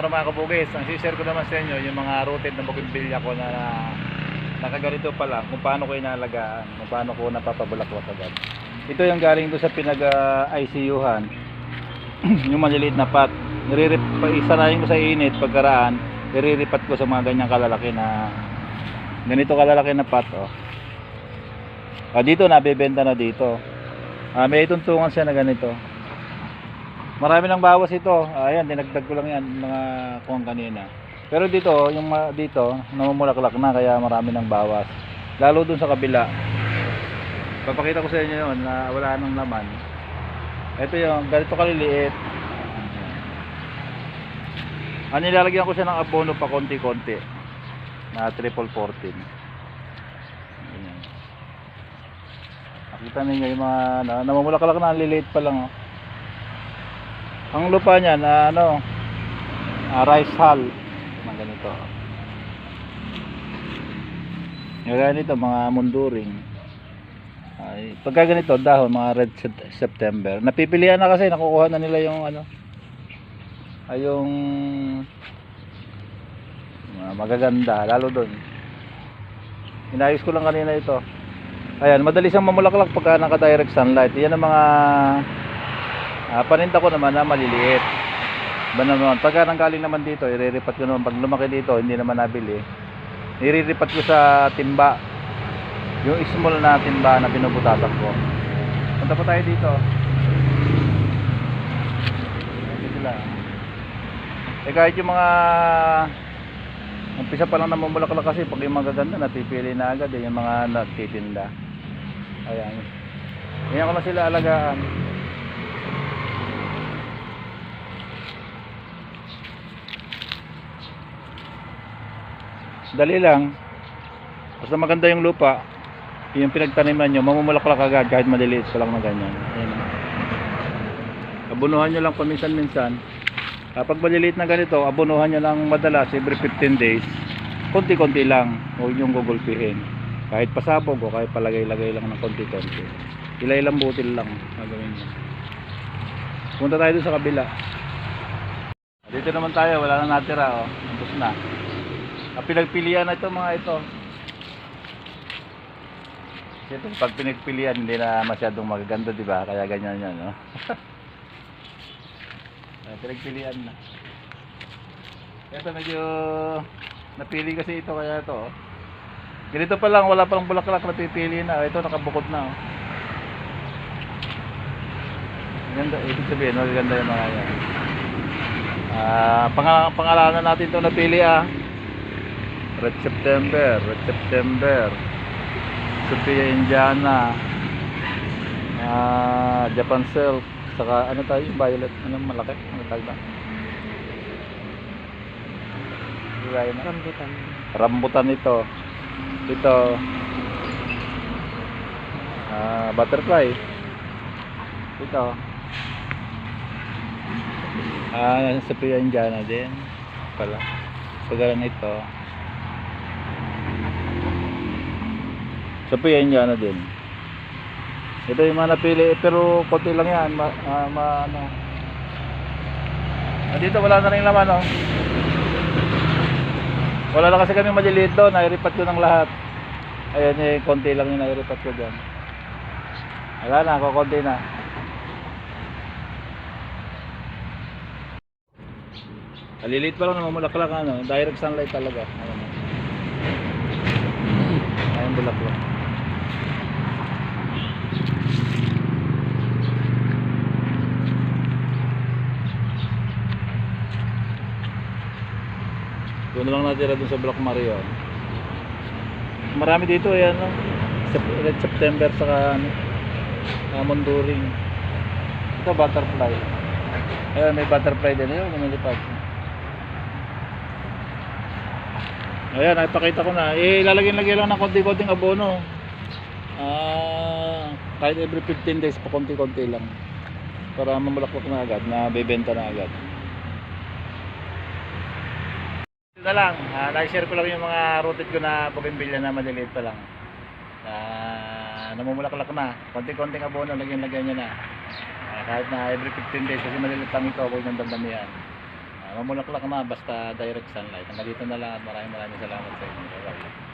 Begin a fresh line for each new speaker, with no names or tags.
araw mga kabugis. Ang share ko naman sa inyo yung mga rooted na bougainvillea ko na nakaganito pa lang kung paano ko inalagaan, kung paano ko napapabulaklak agad. Ito yung galing doon sa pinag-ICU-han. yung maliliit na pot. Niririp, isanayin ko sa init pagkaraan, niriripat ko sa mga ganyang kalalaki na ganito kalalaki na pot. Oh. Ah, dito nabebenta na dito. Ah, may tuntungan siya na ganito. Marami ng bawas ito. Ayan, dinagdag ko lang yan mga kuwang kanina. Pero dito, yung dito, namumulaklak na kaya marami ng bawas. Lalo dun sa kabila. Papakita ko sa inyo yun na wala nang laman. Ito yung ganito kaliliit. Ang nilalagyan ko siya ng abono pa konti-konti. Na triple 14. Ayan. Nakita ninyo yung mga na, namumulaklak na, liliit pa lang. Oh. Ang lupa niya na ano, ah, rice hull. Mga ganito. Yung ganito, mga munduring. Ay, pagka ganito, dahon, mga red Sep- September. Napipilian na kasi, nakukuha na nila yung ano, ay yung mga magaganda, lalo doon. Inayos ko lang kanina ito. Ayan, madali siyang mamulaklak pagka naka-direct sunlight. Yan ang mga Ah, paninda ko naman na maliliit. Ba naman, pagka nanggaling naman dito, iriripat ko naman pag lumaki dito, hindi naman nabili. Iriripat ko sa timba. Yung small na timba na binubutasan ko. Punta po tayo dito. Dito sila. Eh kahit yung mga umpisa pa lang namumulaklak kasi pag yung magaganda napipili na agad eh, yung mga nagtitinda. Ayan. Ganyan ko na sila alagaan. Dali lang. Basta maganda yung lupa, yung pinagtaniman nyo, mamumulaklak agad kahit maliliit pa lang na ganyan. Ayan. Abunuhan nyo lang paminsan-minsan. Kapag maliliit na ganito, abunuhan nyo lang madalas every 15 days. Konti-konti lang. Huwag nyo gugulpihin. Kahit pasabog o kahit palagay-lagay lang ng konti-konti. Ilailang butil lang gagawin nyo. Punta tayo sa kabila. Dito naman tayo, wala na natira. Oh. Tapos na. Ang pinagpilian na ito mga ito. Siyempre, pag pinagpilian, hindi na masyadong magaganda, di ba? Kaya ganyan yan, no? Ay, pinagpilian na. Ito medyo napili kasi ito kaya ito. Oh. Ganito pa lang, wala palang bulaklak na pipili na. Ito nakabukod na. Oh. Ganda, ibig sabihin, magaganda yung mga yan. Ah, pangal pangalanan natin ito napili ah. Red September, Red September, Sophia Indiana, ah, Japan Silk, saka ano tayo, violet, ano malaki, ano tawag na.
Rambutan.
Rambutan ito. Ito. Ah, butterfly. Ito. Ah, Sophia Indiana din. Pala. Pagalan ito. Sophia Indiana din. Ito yung mga napili pero konti lang yan. Ma, ah, ma ano. Dito wala na rin laman oh. Wala na kasi kami maliliit doon, nairipat ko ng lahat. Ayan eh, konti lang yung nairipat ko dyan. Wala na, kukunti na. Maliliit pa lang naman bulaklak ano, direct sunlight talaga. Ayan bulaklak. Doon lang natira dun sa Black Mario. Marami dito ayan no. Sep- Red September saka ano, uh, Monduring. Ito butterfly. Ayun, may butterfly din. Ayun, lumilipad. Ayan, ipakita ko na. Eh, lalagyan-lagyan lang ng konti-konting abono. Ah, kahit every 15 days pa konti-konti lang. Para mamulaklak na agad, na bebenta na agad. Ito na lang, ah, na-share ko lang yung mga rooted ko na bougainvillea na maliliit pa lang. Ah, namumulaklak na. Konti-konting abono, lagyan-lagyan nyo na. Ah, kahit na every 15 days kasi maliliit lang ito, huwag nang damdamihan. mamulaklak na basta direct sunlight. Hanggang dito na lang at maraming maraming salamat sa inyo. Bye-bye.